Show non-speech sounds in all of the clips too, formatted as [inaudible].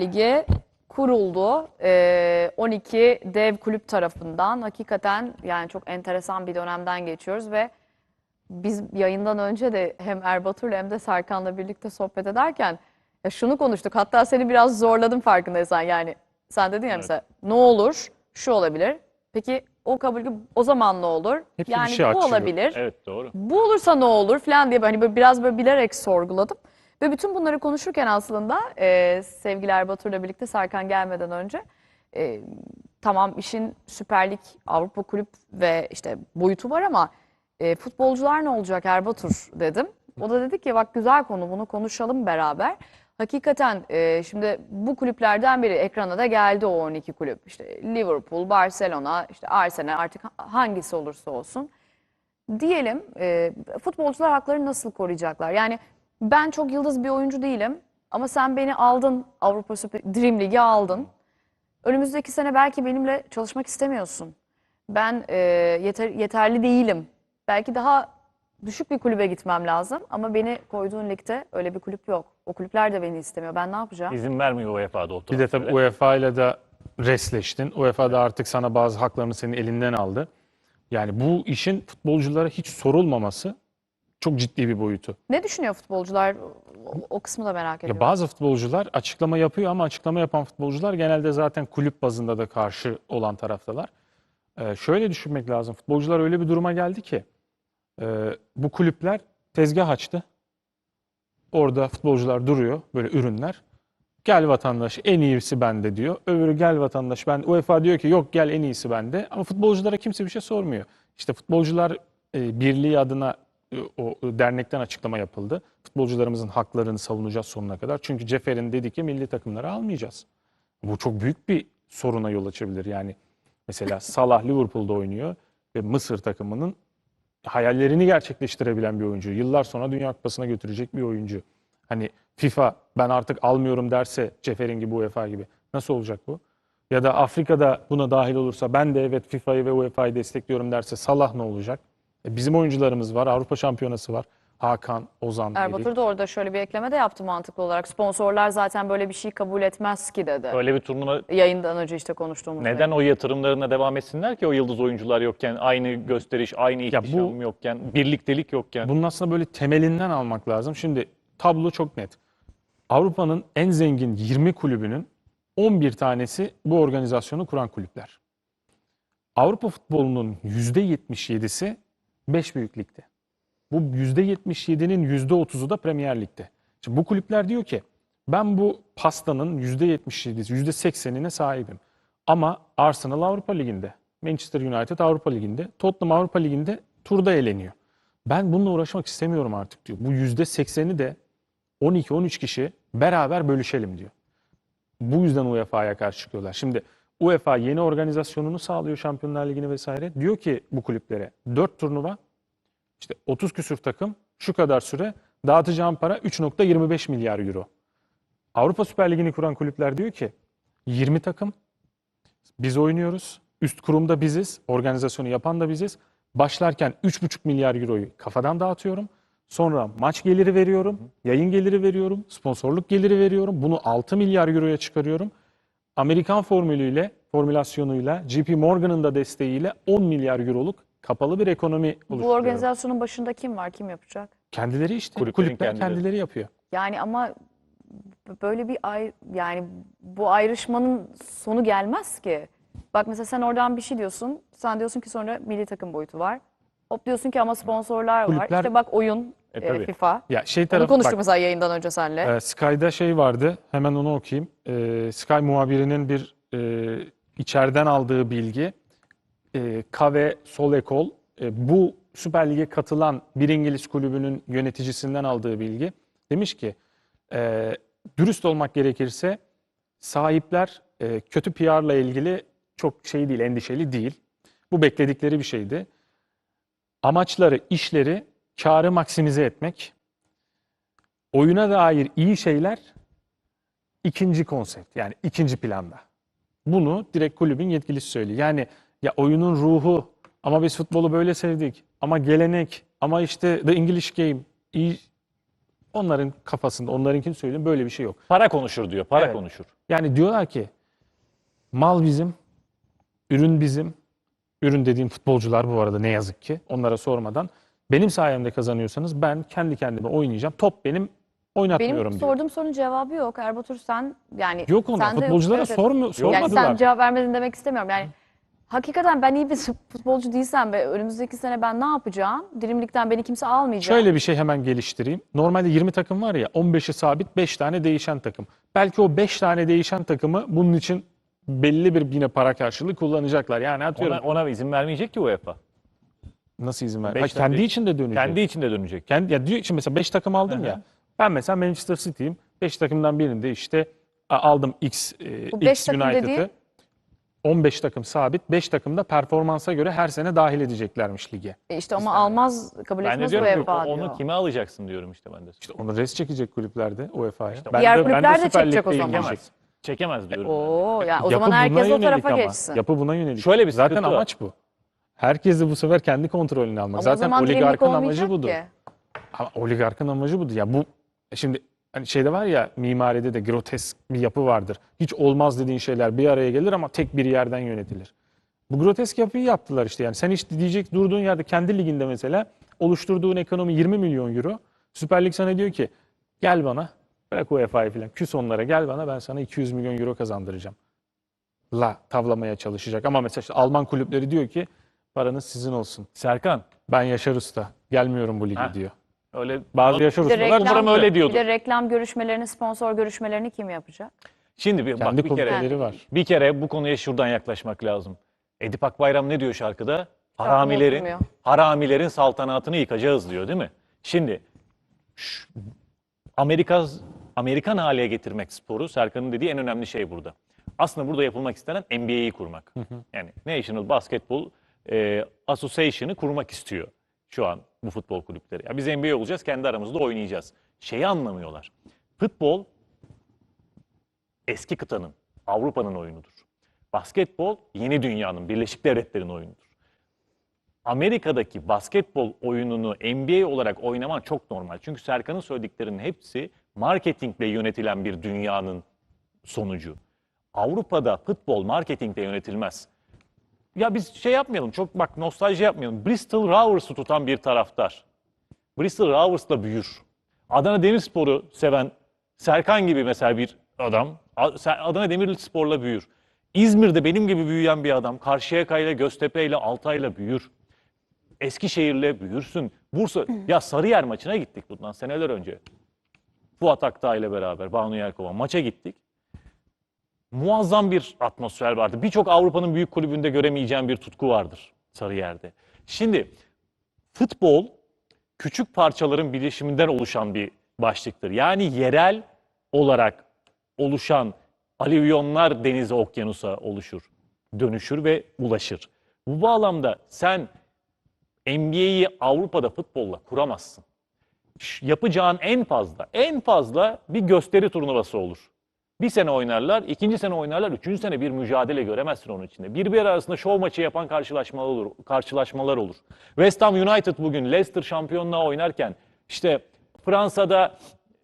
Ligi kuruldu. Ee, 12 dev kulüp tarafından. Hakikaten yani çok enteresan bir dönemden geçiyoruz ve biz yayından önce de hem Erbatur'la hem de Serkan'la birlikte sohbet ederken ya şunu konuştuk. Hatta seni biraz zorladım farkındaysan. Yani sen dedin ya mesela ne olur şu olabilir. Peki o kabul o zaman ne olur? Bir yani şey bu açıyor. olabilir. Evet doğru. Bu olursa ne olur falan diye hani böyle biraz böyle bilerek sorguladım. Ve bütün bunları konuşurken aslında e, sevgili Erbatur'la birlikte Serkan gelmeden önce e, tamam işin Süper Lig, Avrupa Kulüp ve işte boyutu var ama e, futbolcular ne olacak Erbatur dedim. O da dedi ki bak güzel konu bunu konuşalım beraber. Hakikaten e, şimdi bu kulüplerden biri ekrana da geldi o 12 kulüp. İşte Liverpool, Barcelona, işte Arsenal artık hangisi olursa olsun diyelim e, futbolcular haklarını nasıl koruyacaklar? Yani ben çok yıldız bir oyuncu değilim ama sen beni aldın Avrupa Süper Dream Ligi aldın. Önümüzdeki sene belki benimle çalışmak istemiyorsun. Ben e, yeter, yeterli değilim. Belki daha düşük bir kulübe gitmem lazım ama beni koyduğun ligde öyle bir kulüp yok. O kulüpler de beni istemiyor. Ben ne yapacağım? İzin vermiyor UEFA'da o Bir de tabii. UEFA ile de resleştin. UEFA da artık sana bazı haklarını senin elinden aldı. Yani bu işin futbolculara hiç sorulmaması çok ciddi bir boyutu. Ne düşünüyor futbolcular? O, o kısmı da merak ediyorum. Ya bazı futbolcular açıklama yapıyor ama açıklama yapan futbolcular genelde zaten kulüp bazında da karşı olan taraftalar. Ee, şöyle düşünmek lazım. Futbolcular öyle bir duruma geldi ki e, bu kulüpler tezgah açtı. Orada futbolcular duruyor böyle ürünler. Gel vatandaş en iyisi bende diyor. Öbürü gel vatandaş ben UEFA diyor ki yok gel en iyisi bende. Ama futbolculara kimse bir şey sormuyor. İşte futbolcular e, birliği adına o e, dernekten açıklama yapıldı. Futbolcularımızın haklarını savunacağız sonuna kadar. Çünkü Cefer'in dedi ki milli takımları almayacağız. Bu çok büyük bir soruna yol açabilir. Yani mesela [laughs] Salah Liverpool'da oynuyor ve Mısır takımının hayallerini gerçekleştirebilen bir oyuncu. Yıllar sonra Dünya Kupası'na götürecek bir oyuncu. Hani FIFA ben artık almıyorum derse Cefer'in gibi UEFA gibi nasıl olacak bu? Ya da Afrika'da buna dahil olursa ben de evet FIFA'yı ve UEFA'yı destekliyorum derse Salah ne olacak? E, bizim oyuncularımız var, Avrupa Şampiyonası var. Hakan, Ozan. Erbatur da orada şöyle bir ekleme de yaptı mantıklı olarak. Sponsorlar zaten böyle bir şey kabul etmez ki dedi. Öyle bir turnuva Yayından önce işte konuştuğumuz. neden o yatırımlarına devam etsinler ki o yıldız oyuncular yokken, aynı gösteriş, aynı ihtişam yokken, birliktelik yokken. Bunun aslında böyle temelinden almak lazım. Şimdi tablo çok net. Avrupa'nın en zengin 20 kulübünün 11 tanesi bu organizasyonu kuran kulüpler. Avrupa futbolunun %77'si 5 büyük. Bu %77'nin %30'u da Premier Lig'de. Şimdi bu kulüpler diyor ki ben bu pastanın %77'si, %80'ine sahibim. Ama Arsenal Avrupa Ligi'nde, Manchester United Avrupa Ligi'nde, Tottenham Avrupa Ligi'nde turda eğleniyor. Ben bununla uğraşmak istemiyorum artık diyor. Bu %80'i de 12-13 kişi beraber bölüşelim diyor. Bu yüzden UEFA'ya karşı çıkıyorlar. Şimdi UEFA yeni organizasyonunu sağlıyor Şampiyonlar Ligi'ni vesaire. Diyor ki bu kulüplere 4 turnuva, işte 30 küsür takım, şu kadar süre, dağıtacağım para 3.25 milyar euro. Avrupa Süper Ligi'ni kuran kulüpler diyor ki 20 takım, biz oynuyoruz, üst kurumda biziz, organizasyonu yapan da biziz. Başlarken 3,5 milyar euroyu kafadan dağıtıyorum. Sonra maç geliri veriyorum, yayın geliri veriyorum, sponsorluk geliri veriyorum. Bunu 6 milyar euroya çıkarıyorum. Amerikan formülüyle, formülasyonuyla, JP Morgan'ın da desteğiyle 10 milyar euroluk kapalı bir ekonomi Bu organizasyonun başında kim var? Kim yapacak? Kendileri işte, Kulüplerin kulüpler kendileri. kendileri yapıyor. Yani ama böyle bir ay yani bu ayrışmanın sonu gelmez ki. Bak mesela sen oradan bir şey diyorsun. Sen diyorsun ki sonra milli takım boyutu var. Hop diyorsun ki ama sponsorlar var. Kulüpler- İşte bak oyun, E, e, tabii. FIFA. Ya şey Onu tarafı konuştuk bak, mesela yayından önce seninle. Ee, Sky'da şey vardı, hemen onu okuyayım. Ee, Sky muhabirinin bir e, içeriden aldığı bilgi. E, Kave Solekol, e, bu Süper Lig'e katılan bir İngiliz kulübünün yöneticisinden aldığı bilgi. Demiş ki, e, dürüst olmak gerekirse sahipler e, kötü PR'la ilgili çok şey değil, endişeli değil. Bu bekledikleri bir şeydi. Amaçları, işleri, karı maksimize etmek oyuna dair iyi şeyler ikinci konsept yani ikinci planda. Bunu direkt kulübün yetkilisi söylüyor. Yani ya oyunun ruhu ama biz futbolu böyle sevdik ama gelenek ama işte the English game iyi onların kafasında, onlarınkini söyleyeyim böyle bir şey yok. Para konuşur diyor. Para Evet. konuşur. Yani diyorlar ki mal bizim, ürün bizim. Ürün dediğim futbolcular bu arada ne yazık ki onlara sormadan. Benim sayemde kazanıyorsanız ben kendi kendime oynayacağım. Top benim oynatmıyorum Benim diyor. sorduğum sorunun cevabı yok. Erbatur sen yani Yok onlar. sen de- Futbolculara evet, evet. Yani sormadılar. sen cevap vermedin demek istemiyorum. Yani hakikaten ben iyi bir [laughs] futbolcu değilsem ve önümüzdeki sene ben ne yapacağım? Dilimlikten beni kimse almayacak. Şöyle bir şey hemen geliştireyim. Normalde 20 takım var ya 15'i sabit 5 tane değişen takım. Belki o 5 tane değişen takımı bunun için belli bir yine para karşılığı kullanacaklar. Yani atıyorum Ona, ona izin vermeyecek ki UEFA. Nasıl izin ver? Beş kendi değil. içinde dönecek. Kendi içinde dönecek. Kendi, ya diyor şimdi mesela 5 takım aldım Hı hı. ya. Ben mesela Manchester City'yim. 5 takımdan birinde işte a, aldım X, e, Bu beş X takım United'ı. dediğin? 15 takım sabit. 5 takım da performansa göre her sene dahil edeceklermiş lige. E işte ama almaz kabul Ben de etmez diyorum ki UEFA onu diyor. kime alacaksın diyorum işte ben de. İşte onu res çekecek kulüplerde UEFA'ya. İşte ben diğer de, ben kulüpler de Süper çekecek o zaman. diyecek. Çekemez. Çekemez diyorum. Oo yani o Yapı zaman buna herkes o yönelik tarafa ama. geçsin. Yapı buna yönelik. Şöyle bir Zaten sıkıntı var. amaç bu. Herkes de bu sefer kendi kontrolünü almak. Ama Zaten oligarkın amacı budur. ki. Ama oligarkın amacı budur. Ya bu şimdi hani şeyde var ya mimaride de grotesk bir yapı vardır. Hiç olmaz dediğin şeyler bir araya gelir ama tek bir yerden yönetilir. Bu grotesk yapıyı yaptılar işte yani. Sen hiç diyecek durduğun yerde kendi liginde mesela oluşturduğun ekonomi 20 milyon euro. Süper Lig sana diyor ki gel bana bırak UEFA'yı falan küs onlara gel bana ben sana 200 milyon euro kazandıracağım. La tavlamaya çalışacak ama mesela işte Alman kulüpleri diyor ki paranız sizin olsun. Serkan Ben Yaşar Usta gelmiyorum bu lige Ha. diyor. öyle Bazı Yaşar Bir de Ustalar reklam, umarım öyle bir diyordur. de reklam görüşmelerini, sponsor görüşmelerini kim yapacak? Şimdi bir, bak kendi bir kere komiteleri var. bir kere bu konuya şuradan yaklaşmak lazım. Edip Akbayram ne diyor şarkıda? Haramilerin haramilerin saltanatını yıkacağız diyor değil mi? Şimdi şu- Amerika Amerikan hale getirmek sporu Serkan'ın dediği en önemli şey burada. Aslında burada yapılmak istenen NBA'yi kurmak. Yani National Basketball e, Association'ı kurmak istiyor şu an bu futbol kulüpleri. Ya biz NBA olacağız, kendi aramızda oynayacağız. Şeyi anlamıyorlar. Futbol eski kıtanın, Avrupa'nın oyunudur. Basketbol yeni dünyanın, Birleşik Devletler'in oyunudur. Amerika'daki basketbol oyununu NBA olarak oynaman çok normal. Çünkü Serkan'ın söylediklerinin hepsi marketingle yönetilen bir dünyanın sonucu. Avrupa'da futbol marketingle yönetilmez. Ya biz şey yapmayalım, çok bak nostalji yapmayalım. Bristol Rovers'ı tutan bir taraftar. Bristol Rovers'la büyür. Adana Demirspor'u seven Serkan gibi mesela bir adam Adana Demirspor'la büyür. İzmir'de benim gibi büyüyen bir adam Karşıyaka'yla, Göztepe'yle, Altay'la büyür. Eskişehir'le büyürsün. Bursa, ya Sarıyer maçına gittik bundan seneler önce. Fuat Aktağ ile beraber, Banu Yerkova maça gittik. Muazzam bir atmosfer vardı. Birçok Avrupa'nın büyük kulübünde göremeyeceğim bir tutku vardır Sarıyer'de. Şimdi futbol küçük parçaların birleşiminden oluşan bir başlıktır. Yani yerel olarak oluşan alüvyonlar denize, okyanusa oluşur, dönüşür ve ulaşır. Bu bağlamda sen NBA'yi Avrupa'da futbolla kuramazsın. Yapacağın en fazla, en fazla bir gösteri turnuvası olur. Bir sene oynarlar, ikinci sene oynarlar, üçüncü sene bir mücadele göremezsin onun içinde. Birbiri arasında şov maçı yapan karşılaşmalar olur. Karşılaşmalar olur. West Ham United bugün Leicester şampiyonluğa oynarken işte Fransa'da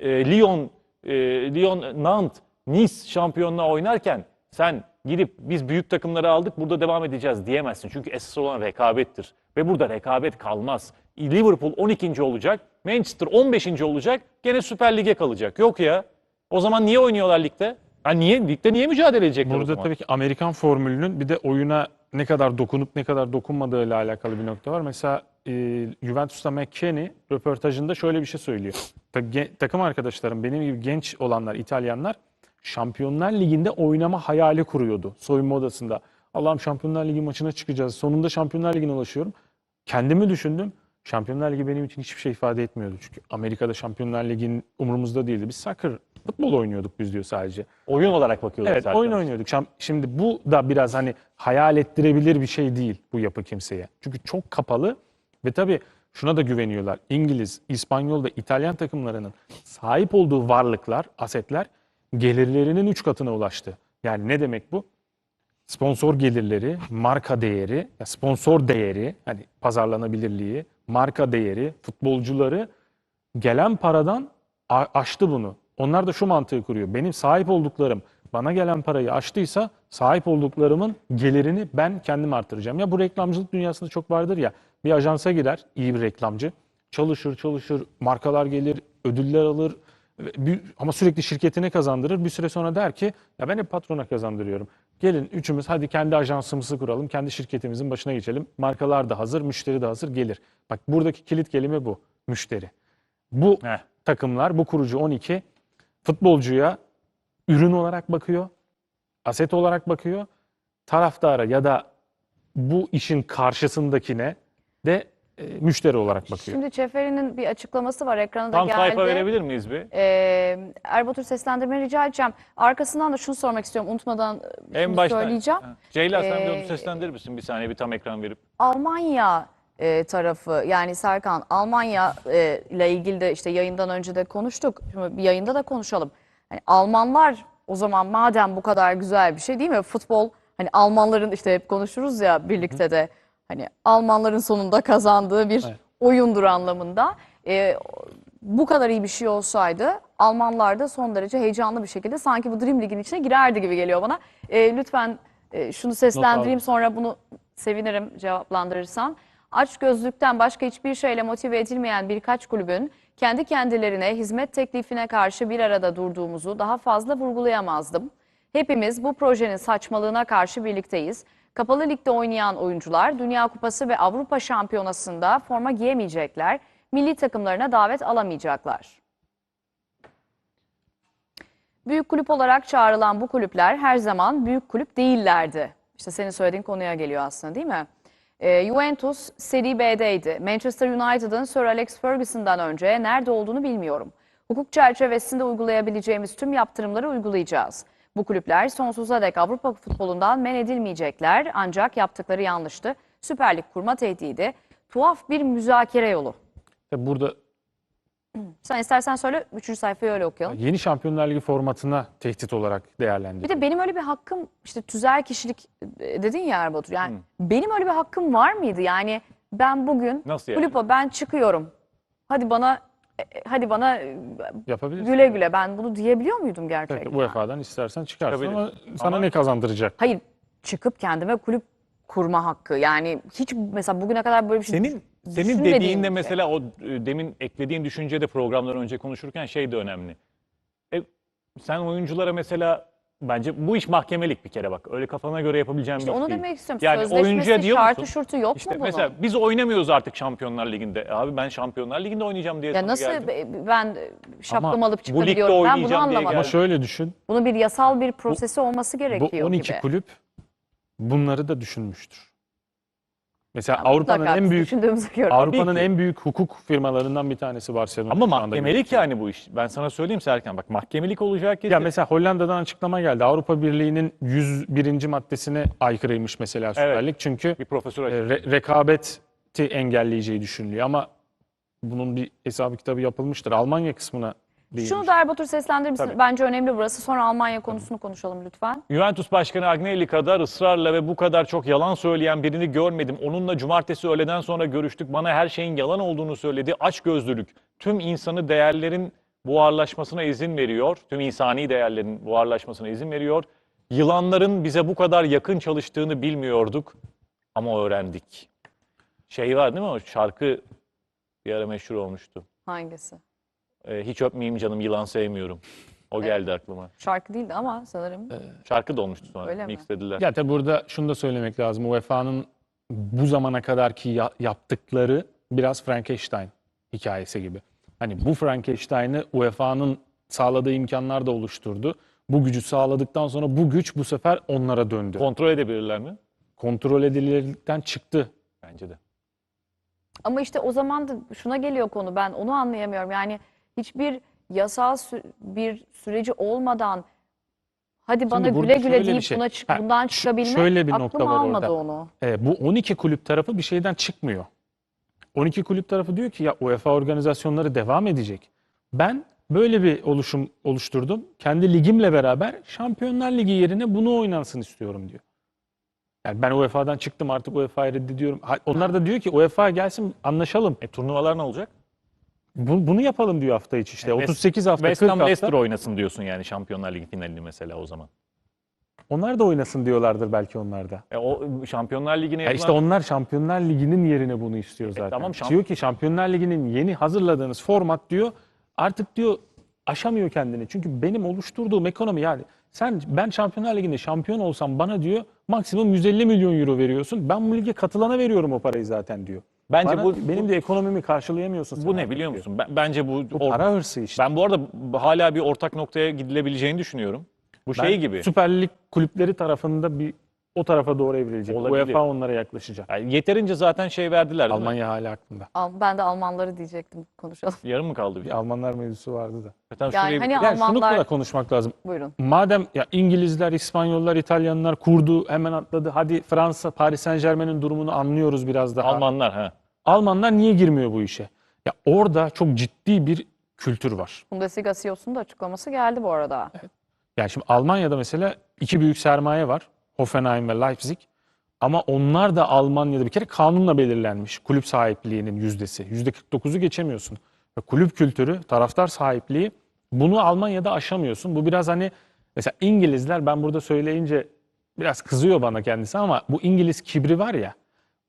e, Lyon, e, Lyon, Nantes, Nice şampiyonluğa oynarken sen gidip biz büyük takımları aldık burada devam edeceğiz diyemezsin. Çünkü esas olan rekabettir. Ve burada rekabet kalmaz. Liverpool 12. olacak, Manchester 15. olacak, gene Süper Lig'e kalacak. Yok ya. O zaman niye oynuyorlar ligde? Ha niye? Ligde niye mücadele edecekler o Burada zaman? tabii ki Amerikan formülünün bir de oyuna ne kadar dokunup ne kadar dokunmadığıyla alakalı bir nokta var. Mesela e, Juventus'ta McKennie röportajında şöyle bir şey söylüyor. Takım arkadaşlarım benim gibi genç olanlar İtalyanlar Şampiyonlar Ligi'nde oynama hayali kuruyordu soyunma odasında. Allah'ım Şampiyonlar Ligi maçına çıkacağız. Sonunda Şampiyonlar Ligi'ne ulaşıyorum. Kendimi düşündüm. Şampiyonlar Ligi benim için hiçbir şey ifade etmiyordu. Çünkü Amerika'da Şampiyonlar Ligi'nin umurumuzda değildi. Biz soccer, futbol oynuyorduk biz diyor sadece. Oyun olarak bakıyorlar Evet zaten. oyun oynuyorduk. Şam- Şimdi bu da biraz hani hayal ettirebilir bir şey değil bu yapı kimseye. Çünkü çok kapalı ve tabii şuna da güveniyorlar. İngiliz, İspanyol ve İtalyan takımlarının sahip olduğu varlıklar, asetler gelirlerinin 3 katına ulaştı. Yani ne demek bu? Sponsor gelirleri, marka değeri, ya sponsor değeri, hani pazarlanabilirliği, marka değeri, futbolcuları gelen paradan a- aştı bunu. Onlar da şu mantığı kuruyor. Benim sahip olduklarım bana gelen parayı aştıysa sahip olduklarımın gelirini ben kendim artıracağım. Ya bu reklamcılık dünyasında çok vardır ya. Bir ajansa girer iyi bir reklamcı. Çalışır çalışır markalar gelir ödüller alır ama sürekli şirketine kazandırır. Bir süre sonra der ki ya ben hep patrona kazandırıyorum. Gelin üçümüz hadi kendi ajansımızı kuralım. Kendi şirketimizin başına geçelim. Markalar da hazır, müşteri de hazır gelir. Bak buradaki kilit kelime bu. Müşteri. Bu Heh. takımlar, bu kurucu 12 futbolcuya ürün olarak bakıyor, aset olarak bakıyor. Taraftara ya da bu işin karşısındakine de e, müşteri olarak bakıyor. Şimdi Çeferi'nin bir açıklaması var ekrana da Tam geldi. sayfa verebilir miyiz bir? Ee, Erbatur seslendirmeni rica edeceğim. Arkasından da şunu sormak istiyorum. Unutmadan e, En şunu başta. söyleyeceğim. Ha. Ceyla sen bir Ee, onu seslendirir misin bir saniye bir tam ekran verip? Almanya e, tarafı yani Serkan Almanya e, ile ilgili de işte yayından önce de konuştuk. Şimdi bir yayında da konuşalım. Hani Almanlar o zaman madem bu kadar güzel bir şey değil mi? Futbol hani Almanların işte hep konuşuruz ya birlikte de hani Almanların sonunda kazandığı bir Evet. oyundur anlamında. E, bu kadar iyi bir şey olsaydı Almanlar da son derece heyecanlı bir şekilde sanki bu Dream Lig'in içine girerdi gibi geliyor bana. E, lütfen e, şunu seslendireyim sonra bunu sevinirim cevaplandırırsan. Aç gözlükten başka hiçbir şeyle motive edilmeyen birkaç kulübün kendi kendilerine hizmet teklifine karşı bir arada durduğumuzu daha fazla vurgulayamazdım. Hepimiz bu projenin saçmalığına karşı birlikteyiz. Kapalı ligde oynayan oyuncular Dünya Kupası ve Avrupa Şampiyonası'nda forma giyemeyecekler, milli takımlarına davet alamayacaklar. Büyük kulüp olarak çağrılan bu kulüpler her zaman büyük kulüp değillerdi. İşte senin söylediğin konuya geliyor aslında değil mi? Ee, Juventus Serie B'deydi. Manchester United'ın Sir Alex Ferguson'dan önce nerede olduğunu bilmiyorum. Hukuk çerçevesinde uygulayabileceğimiz tüm yaptırımları uygulayacağız. Bu kulüpler sonsuza dek Avrupa futbolundan men edilmeyecekler ancak yaptıkları yanlıştı. Süper Lig kurma tehdidi, tuhaf bir müzakere yolu. Burada Sen istersen söyle, üçüncü sayfayı öyle okuyalım. yeni Şampiyonlar Ligi formatına tehdit olarak Bir değerlendiriyor. de benim öyle bir hakkım işte tüzel kişilik e, dedin ya Erbatur. Yani benim öyle bir hakkım var mıydı? Yani ben bugün Nasıl yani? kulüpe ben çıkıyorum. Hadi bana e, e, hadi bana e, Yapabilirsin. güle güle ben bunu diyebiliyor muydum gerçekten? Evet, UEFA'dan istersen çıkarsın Çıkabilir. ama sana Ama- ne kazandıracak? Hayır çıkıp kendime kulüp kurma hakkı. Yani hiç mesela bugüne kadar böyle bir şey Senin senin düşünmediğim dediğinde şey. mesela o e, demin eklediğin düşünce de programdan önce konuşurken şey de önemli. E, sen oyunculara mesela bence bu iş mahkemelik bir kere bak. Öyle kafana göre yapabileceğin İşte bir iş onu değil. demek istiyorum. Yani Sözleşmesi, oyuncuya diyor şartı musun? şurtu yok İşte mu bunun? mesela biz oynamıyoruz artık Şampiyonlar Ligi'nde. E Abi ben Şampiyonlar Ligi'nde oynayacağım diye ya sana nasıl geldim. be- ben şapkamı alıp ligde çıkabiliyorum? Ben bunu oynayacağım diye anlamadım. Ama geldim. şöyle düşün. Bunun bir yasal bir prosesi olması Bu gerekiyor 12 gibi. kulüp bunları da düşünmüştür. Mesela Ama Avrupa'nın mutlaka en biz büyük düşündüğümüzü. Avrupa'nın ki. en büyük hukuk firmalarından bir tanesi Barcelona. Ama şu anda mahkemelik yani bu iş. Ben sana söyleyeyim Serkan bak mahkemelik olacak ki Ya mesela Hollanda'dan açıklama geldi. Avrupa Birliği'nin 101. maddesine aykırıymış mesela Süper Evet. Lig. Çünkü bir profesör e, açıkladı. re- rekabeti engelleyeceği düşünülüyor. Ama bunun bir hesabı kitabı yapılmıştır. Almanya kısmına değinmiş. Şunu da Erbatur seslendirir misin? Tabii. Bence önemli burası. Sonra Almanya konusunu konuşalım lütfen. Juventus Başkanı Agnelli kadar ısrarla ve bu kadar çok yalan söyleyen birini görmedim. Onunla cumartesi öğleden sonra görüştük. Bana her şeyin yalan olduğunu söyledi. Açgözlülük tüm insanı değerlerin buharlaşmasına izin veriyor. Tüm insani değerlerin buharlaşmasına izin veriyor. Yılanların bize bu kadar yakın çalıştığını bilmiyorduk ama öğrendik. Şey var değil mi o şarkı bir ara meşhur olmuştu. Hangisi? Ee, hiç öpmeyeyim canım yılan sevmiyorum. O geldi aklıma. Şarkı değildi ama sanırım. Şarkı da olmuştu sonra. Öyle mi? Mixlediler. Ya tabi burada şunu da söylemek lazım. UEFA'nın bu zamana kadarki ya- yaptıkları biraz Frankenstein hikayesi gibi. Hani bu Frankenstein'ı UEFA'nın sağladığı imkanlar da oluşturdu. Bu gücü sağladıktan sonra bu güç bu sefer onlara döndü. Kontrol edebilirler mi? Kontrol edilirlikten çıktı. Bence de. Ama işte o zaman da şuna geliyor konu. Ben onu anlayamıyorum. Yani hiçbir yasal sü- bir süreci olmadan hadi bana burada güle güle şöyle bir deyip şey. buna çık, Ha, bundan ş- çıkabilmek şöyle bir aklım nokta var almadı orada. onu. E, bu 12 kulüp tarafı bir şeyden çıkmıyor. 12 kulüp tarafı diyor ki ya UEFA organizasyonları devam edecek. Ben böyle bir oluşum oluşturdum. Kendi ligimle beraber Şampiyonlar Ligi yerine bunu oynansın istiyorum diyor. Yani ben UEFA'dan çıktım artık UEFA'yı reddediyorum. Ha, Onlar da diyor ki UEFA gelsin anlaşalım. E turnuvalar ne olacak? Bu- bunu yapalım diyor hafta içi işte. West- 38 hafta, West 40 Ham hafta. Leicester oynasın diyorsun yani Şampiyonlar Ligi finalini mesela o zaman. Onlar da oynasın diyorlardır belki onlar da. E, o Şampiyonlar Ligi'ne Ya yapılan... işte onlar Şampiyonlar Ligi'nin yerine bunu istiyor zaten. tamam, şamp- diyor ki Şampiyonlar Ligi'nin yeni hazırladığınız format diyor artık diyor aşamıyor kendini. Çünkü benim oluşturduğum ekonomi yani sen ben Şampiyonlar Ligi'nde şampiyon olsam bana diyor maksimum 150 milyon euro veriyorsun. Ben bu lige katılana veriyorum o parayı zaten diyor. Bence Bana- bu benim de ekonomimi karşılayamıyorsun. bu ne biliyor diyor. musun? Ben, bence bu, Bu para hırsı işte. ben bu arada hala bir ortak noktaya gidilebileceğini düşünüyorum. Bu Ben şey gibi. Süper Lig kulüpleri tarafında bir o tarafa doğru evrilecek. Olabilir. UEFA onlara yaklaşacak. Yani yeterince zaten şey verdiler değil mi? Almanya hala aklında. Al- Ben de Almanları diyecektim konuşalım. [laughs] Yarım mı kaldı bir? Bir Almanlar mevzusu vardı da. Zaten Yani şurayı- hani Yani şunu Almanlar da konuşmak lazım. buyurun. Madem ya İngilizler, İspanyollar, İtalyanlar kurdu, hemen atladı. Hadi Fransa, Paris Saint-Germain'in durumunu anlıyoruz biraz daha. Almanlar ha. Almanlar niye girmiyor bu işe? Ya orada çok ciddi bir kültür var. Bundesliga CEO'sunun da açıklaması geldi bu arada. Yani şimdi Almanya'da mesela iki büyük sermaye var. Hoffenheim ve Leipzig. Ama onlar da Almanya'da bir kere kanunla belirlenmiş kulüp sahipliğinin yüzdesi. Yüzde 49'u geçemiyorsun. Ve kulüp kültürü, taraftar sahipliği bunu Almanya'da aşamıyorsun. Bu biraz hani mesela İngilizler ben burada söyleyince biraz kızıyor bana kendisi ama bu İngiliz kibri var ya.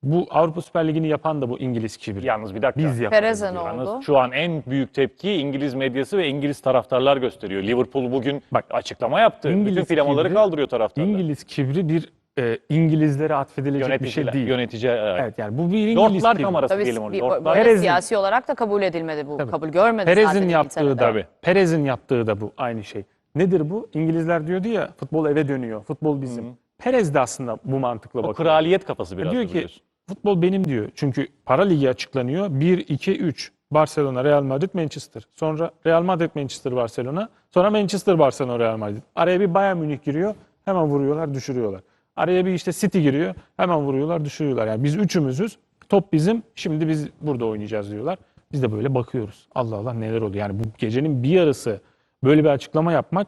Bu Avrupa Süper Ligi'ni yapan da bu İngiliz kibri. Yalnız bir dakika. Biz yaparız. Diyor. oldu? Yalnız şu an en büyük tepki İngiliz medyası ve İngiliz taraftarlar gösteriyor. Liverpool bugün Bak, açıklama yaptı. İngiliz Bütün flamaları kibri- kaldırıyor taraftarlar. İngiliz kibri bir e, İngilizlere atfedilecek bir şey Yöneticiler- değil. Yönetici, evet. Evet yani bu bir İngiliz Lordlar kibri. kamerası Tabii diyelim onu. bir- Lordlar. Perez'in- siyasi olarak da kabul edilmedi bu. Tabii. Kabul görmedi zaten Perez'in yaptığı da Tabii. Perez'in yaptığı da bu aynı şey. Nedir bu? İngilizler diyordu ya futbol eve dönüyor. Futbol bizim. Perez de aslında bu mantıkla O bakıyor. kraliyet kafası biraz diyor da ki biliyorsun. Futbol benim diyor. Çünkü para ligi açıklanıyor. 1 2 3 Barcelona, Real Madrid, Manchester. Sonra Real Madrid, Manchester, Barcelona. Sonra Manchester, Barcelona, Real Madrid. Araya bir Bayern Münih giriyor. Hemen vuruyorlar, düşürüyorlar. Araya bir işte City giriyor. Hemen vuruyorlar, düşürüyorlar. Yani biz üçümüzüz. Top bizim. Şimdi biz burada oynayacağız diyorlar. Biz de böyle bakıyoruz. Allah Allah neler oluyor. Yani bu gecenin bir yarısı böyle bir açıklama yapmak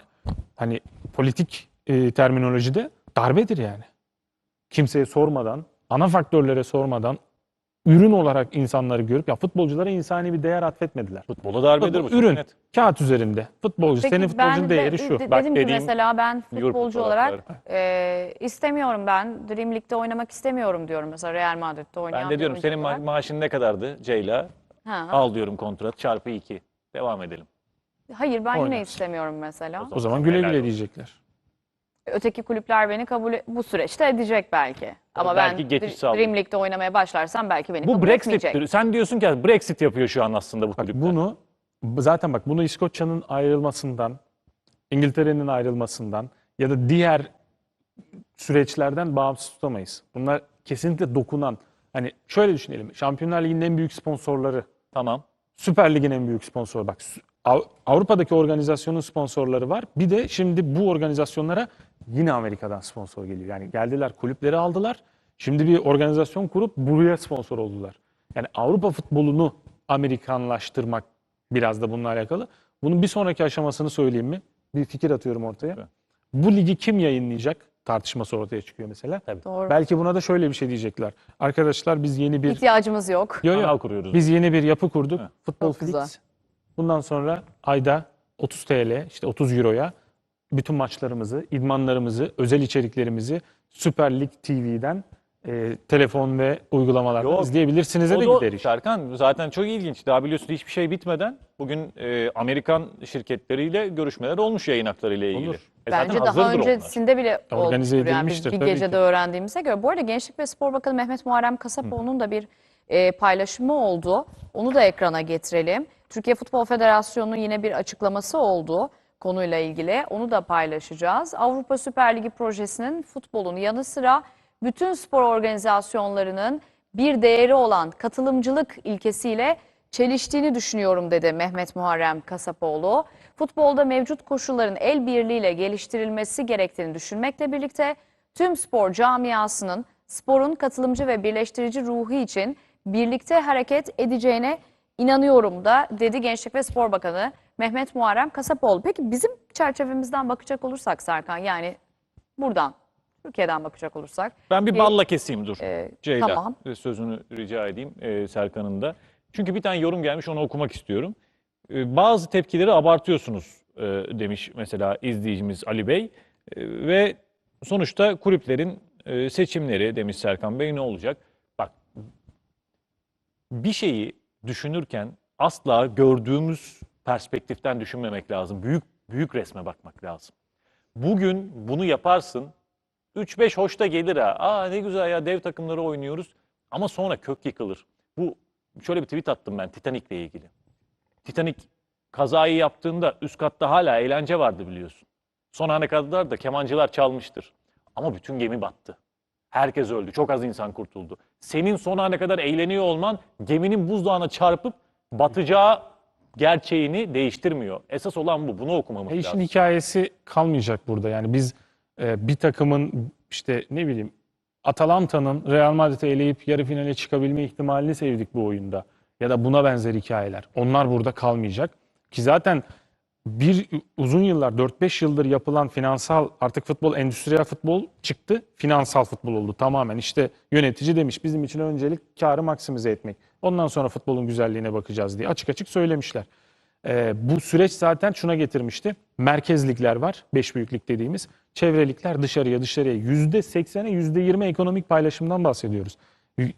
hani politik e, terminolojide darbedir yani kimseye sormadan, ana faktörlere sormadan ürün olarak insanları görüp ya futbolculara insani bir değer atfetmediler. Futbola darbedir bu. Ürün, net. kağıt üzerinde. Futbolcu, Peki senin futbolcunun ben de- değeri şu. de- Bak dedim ki dediğim mesela ben futbolcu olarak e, istemiyorum ben Dream League'de oynamak istemiyorum diyorum mesela Real Madrid'de oynayan Ben de diyorum senin ma- maaşın ne kadardı Ceyla? Ha. Al diyorum kontrat çarpı 2. Devam edelim. Hayır ben yine Oynarsın. istemiyorum mesela. O zaman güle Helal güle olsun. diyecekler. Öteki kulüpler beni kabul e- bu süreçte edecek belki. Ama belki ben geçiş sağlayacak. Dream League'de oynamaya başlarsam belki beni Bu kabul Brexit. etmeyecek. Sen diyorsun ki Brexit yapıyor şu an aslında bu Bak kulüpler. bunu zaten bak bunu İskoçya'nın ayrılmasından, İngiltere'nin ayrılmasından ya da diğer süreçlerden bağımsız tutamayız. Bunlar kesinlikle dokunan. Hani şöyle düşünelim. Şampiyonlar Ligi'nin en büyük sponsorları Tamam. Süper Lig'in en büyük sponsoru. Bak Sü- Av- Avrupa'daki organizasyonun sponsorları var. Bir de şimdi bu organizasyonlara yine Amerika'dan sponsor geliyor. Yani geldiler kulüpleri aldılar. Şimdi bir organizasyon kurup buraya sponsor oldular. Yani Avrupa futbolunu Amerikanlaştırmak biraz da bununla alakalı. Bunun bir sonraki aşamasını söyleyeyim mi? Bir fikir atıyorum ortaya. Lütfen. Bu ligi kim yayınlayacak? Tartışması ortaya çıkıyor mesela. Doğru. Belki buna da şöyle bir şey diyecekler. Arkadaşlar biz yeni bir İhtiyacımız yok. Yo, yo. Kanal kuruyoruz. Biz yeni bir yapı kurduk. Futbol Çok güzel. Bundan sonra ayda 30 TL, işte 30 Euro'ya bütün maçlarımızı, idmanlarımızı, özel içeriklerimizi Süper Lig TV'den e, telefon ve uygulamalardan Yok. izleyebilirsiniz de gider iş. Serkan zaten çok ilginç. Daha biliyorsun hiçbir şey bitmeden bugün e, Amerikan şirketleriyle görüşmeler olmuş yayın hakları ile ilgili. Olur. E Bence daha hazırdır onlar. öncesinde bile Organize olmuştur yani bir tabii gecede ki. öğrendiğimize göre. Bu arada Gençlik ve Spor Bakanı Mehmet Muharrem Kasapoğlu'nun da bir e, paylaşımı oldu. Onu da ekrana getirelim. Türkiye Futbol Federasyonu'nun yine bir açıklaması oldu konuyla ilgili. Onu da paylaşacağız. Avrupa Süper Ligi projesinin futbolun yanı sıra bütün spor organizasyonlarının bir değeri olan katılımcılık ilkesiyle çeliştiğini düşünüyorum dedi Mehmet Muharrem Kasapoğlu. Futbolda mevcut koşulların el birliğiyle geliştirilmesi gerektiğini düşünmekle birlikte tüm spor camiasının sporun katılımcı ve birleştirici ruhu için birlikte hareket edeceğine inanıyorum da dedi Gençlik ve Spor Bakanı Mehmet Muharrem Kasapoğlu. Peki bizim çerçevemizden bakacak olursak Serkan yani buradan Türkiye'den bakacak olursak Ben bir E, balla keseyim dur. e, Ceyla tamam. e, sözünü rica edeyim e, Serkan'ın da. Çünkü bir tane yorum gelmiş onu okumak istiyorum. Ee, Bazı tepkileri abartıyorsunuz e, demiş mesela izleyicimiz Ali Bey. E, Ve sonuçta kulüplerin e, seçimleri demiş Serkan Bey ne olacak? Bak bir şeyi düşünürken asla gördüğümüz perspektiften düşünmemek lazım. Büyük büyük resme bakmak lazım. Bugün bunu yaparsın. 3-5 hoşta gelir ha. Aa ne güzel ya dev takımları oynuyoruz. Ama sonra kök yıkılır. Bu şöyle bir tweet attım ben Titanic'le ilgili. Titanic kazayı yaptığında üst katta hala eğlence vardı biliyorsun. Son ana kadar da kemancılar çalmıştır. Ama bütün gemi battı. Herkes öldü. Çok az insan kurtuldu. Senin son ana kadar eğleniyor olman geminin buzdağına çarpıp batacağı gerçeğini değiştirmiyor. Esas olan bu. Bunu okumamız E işin lazım. hikayesi kalmayacak burada. Yani biz e, bir takımın işte ne bileyim Atalanta'nın Real Madrid'i eleyip yarı finale çıkabilme ihtimalini sevdik bu oyunda. Ya da buna benzer hikayeler. Onlar burada kalmayacak. Ki zaten bir uzun yıllar 4-5 yıldır yapılan finansal artık futbol endüstriyel futbol çıktı. Finansal futbol oldu tamamen. İşte yönetici demiş bizim için öncelik karı maksimize etmek. Ondan sonra futbolun güzelliğine bakacağız diye açık açık söylemişler. Ee, bu süreç zaten şuna getirmişti. Merkezlikler var, beş büyüklük dediğimiz. Çevrelikler dışarıya dışarıya. %80'e %20 ekonomik paylaşımdan bahsediyoruz.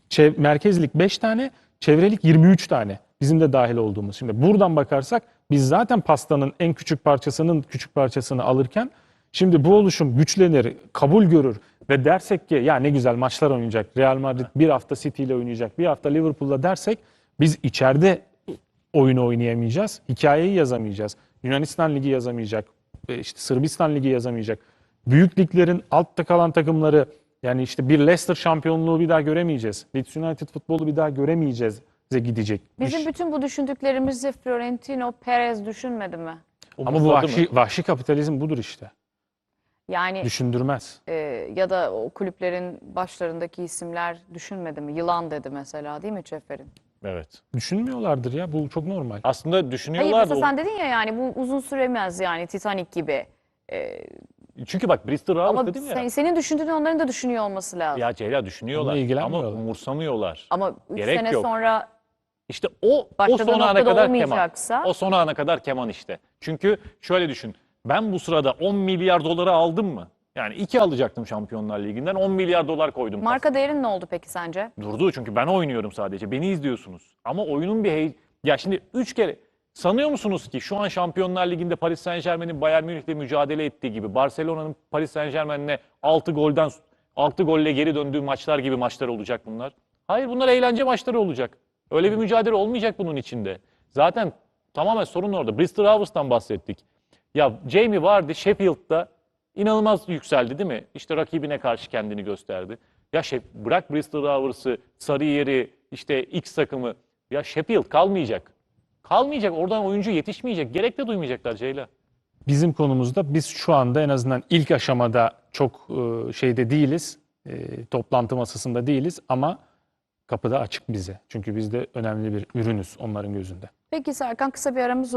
Çev- merkezlik 5 tane, çevrelik 23 tane. Bizim de dahil olduğumuz. Şimdi buradan bakarsak biz zaten pastanın en küçük parçasının küçük parçasını alırken şimdi bu oluşum güçlenir, kabul görür ve dersek ki ya ne güzel maçlar oynayacak. Real Madrid bir hafta City ile oynayacak, bir hafta Liverpool'la dersek biz içeride oyunu oynayamayacağız. Hikayeyi yazamayacağız. Yunanistan Ligi yazamayacak. e, işte Sırbistan Ligi yazamayacak. Büyük liglerin altta kalan takımları yani işte bir Leicester şampiyonluğu bir daha göremeyeceğiz. Leeds United futbolu bir daha göremeyeceğiz gidecek. Bizim İş- bütün bu düşündüklerimizi Florentino Perez düşünmedi mi? Ama bu Umursadı mı? vahşi, vahşi kapitalizm budur işte. Yani Düşündürmez. e, ya da o kulüplerin başlarındaki isimler düşünmedi mi? Yılan dedi mesela değil mi Çefer'in? Evet. Düşünmüyorlardır ya. Bu çok normal. Aslında Hayır düşünüyorlar mesela da. sen dedin ya yani bu uzun süremez yani Titanic gibi. E, Çünkü bak Bristol ama dedim ya. sen- senin düşündüğünü onların da düşünüyor olması lazım. Ya Ceyla düşünüyorlar ama ilgilenmiyorlar. umursamıyorlar. Ama 3 Gerek sene yok. sonra İşte o o Başladığı son ana kadar keman. O son ana kadar keman işte. Çünkü şöyle düşün. Ben bu sırada 10 milyar doları aldım mı? Yani iki alacaktım Şampiyonlar Ligi'nden 10 milyar dolar koydum. marka değerin ne oldu peki sence? Durdu çünkü ben oynuyorum sadece. Beni izliyorsunuz. Ama oyunun bir hey... Ya şimdi 3 kere sanıyor musunuz ki şu an Şampiyonlar Ligi'nde Paris Saint Germain'in Bayern Münih'le mücadele ettiği gibi Barcelona'nın Paris Saint Germain'le 6 golden 6 golle geri döndüğü maçlar gibi maçlar olacak bunlar. Hayır bunlar eğlence maçları olacak. Öyle bir mücadele olmayacak bunun içinde. Zaten tamamen sorun orada. Bristol Rovers'tan bahsettik. Ya Jamie vardı Sheffield'da inanılmaz yükseldi değil mi? İşte rakibine karşı kendini gösterdi. Ya şey, bırak Bristol Rovers'ı, Sarıyer'i, işte X takımı. Ya Sheffield kalmayacak. Kalmayacak. Oradan oyuncu yetişmeyecek. Gerek de duymayacaklar Ceyla. Bizim konumuzda biz şu anda en azından ilk aşamada çok e, şeyde değiliz. toplantı masasında değiliz ama kapıda açık bize. Çünkü biz de önemli bir ürünüz onların gözünde. Peki Serkan kısa bir aramız